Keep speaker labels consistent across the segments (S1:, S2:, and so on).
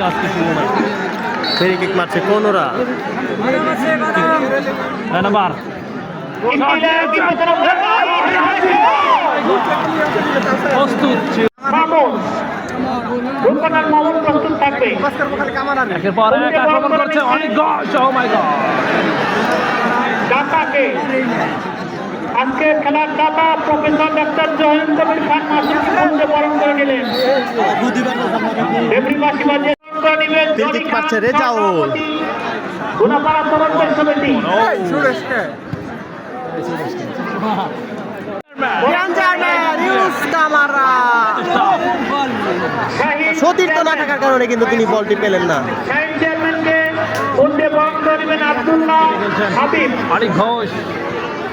S1: আজকে শুরু হয়
S2: ফ্রি কিক মারছে কোনরা।
S1: নয় নাম্বার। প্রস্তুত। ছিল
S3: প্রস্তুত থাকবে
S1: একের পর এক আক্রমণ করছে অনেক গস ও মাই গড
S3: দাতাকে আজকে খেলার দাতা প্রফেসর ডাক্তার কবির খান বরণ করে গেলেন।
S2: দিক পাচ্ছে রেজাউল।
S3: শাহিদ
S2: সতীর্থ না থাকার কারণে কিন্তু তিনি বলটি পেলেন না।
S3: আব্দুল্লাহ হাবিব।
S1: ঘোষ।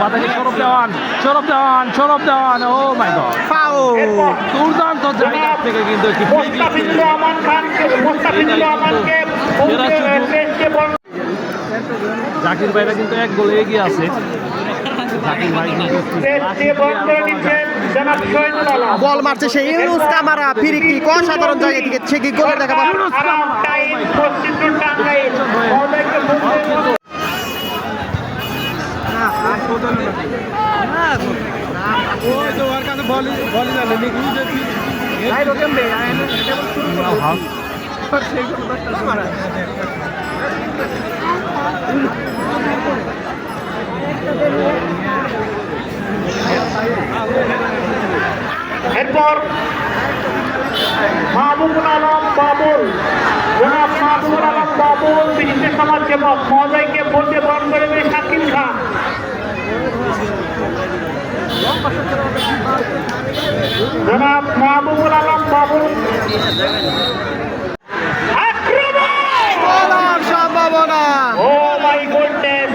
S1: মাথাকে সরব দেওয়ান সরব দেওয়ান সরব দেওয়ান ও মাই গড।
S2: ফাউল
S1: দুর্দান্ত জায়গা থেকে কিন্তু একটি জাকির ভাইরা কিন্তু এক গোলে এগিয়ে আছে। জাকির ভাই
S2: বল মারছে সেই ইউনুস কামারা ফ্রি কিক অসাধারণ জায়গা থেকে সে কি গোলে দেখা পাবে
S3: এরপর মাহবুবুল আলম বাবুল জনাব মাহবুবুল আলম বাবুল বিশিষ্ট সমাজসেবক মহোদয়কে বলতে বরণ করে শাকিল খান। জনাব মাহবুবুল আলম
S2: সম্ভাবনা।
S3: ও মাই গুডনেস।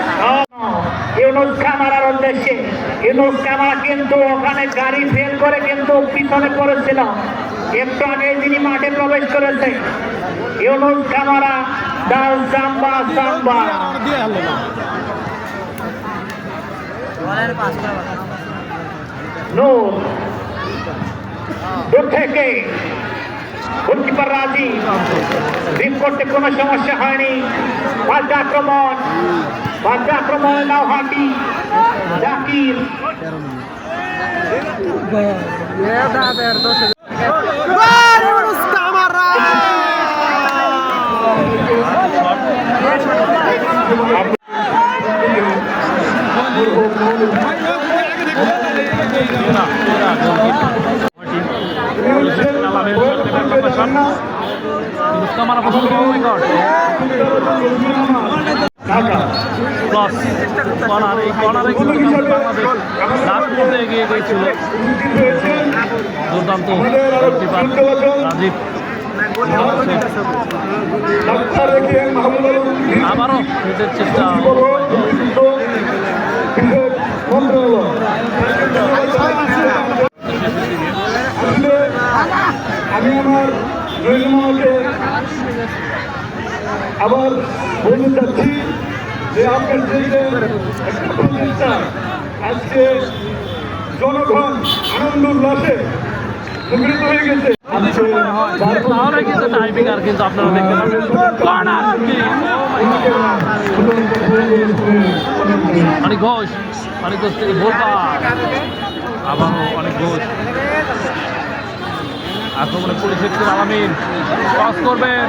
S3: ইউনুস ক্যামেরার উদ্দেশ্যে। ইউনুস ক্যামেরা কিন্তু ওখানে গাড়ি ফেল করে কিন্তু পিছনে পড়েছিল। একটু আগে যিনি মাঠে প্রবেশ করেছে। ইউনুস ক্যামেরা ডাল সাম্বা সাম্বা নূর দূর থেকে। গোলকিপার রাজি। রিপ করতে কোনো সমস্যা হয়নি। পাল্টা আক্রমণ। পাল্টা আক্রমণ নাওহাটি জাকির।
S2: গোল
S1: কর্নার এই কর্নারে কিন্তু বাংলাদেশ দুর্দান্ত রাজীব আবারও নিজের চেষ্টা
S4: আমি আমার আবার বলতে চাচ্ছি যে আপনার প্রতিষ্ঠান আজকে জনগণ আনন্দ উল্লাসে হয়ে গেছে।
S1: তাহলে আর অনেক ঘোষ অনেক ঘোষ থেকে ভোলপা আবারও অনেক ঘোষ। আক্রমণে পরিশেষের আলামিন। ক্রস করবেন।